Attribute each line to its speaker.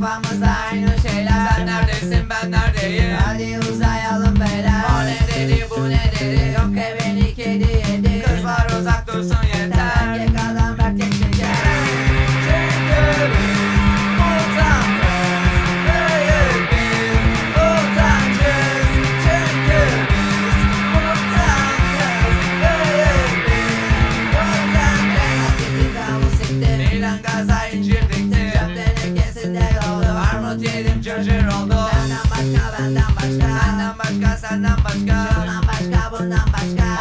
Speaker 1: kafamızda aynı şeyler. Sen neredesin?
Speaker 2: Ben neredeyim?
Speaker 1: Hadi uzayalım beyler. O ne dedi? Bu ne dedi? Yok evini kedi yedi.
Speaker 2: Kızlar uzak dursun yeter.
Speaker 1: Erkek adam erkek şeker.
Speaker 2: Çekeriz
Speaker 1: Utanmaz Büyük bir utancız Çekeriz Utanmaz Büyük bir utancız Utancız
Speaker 2: gaza incir
Speaker 1: Benden başka benden başka Benden
Speaker 2: başka senden başka
Speaker 1: Şundan başka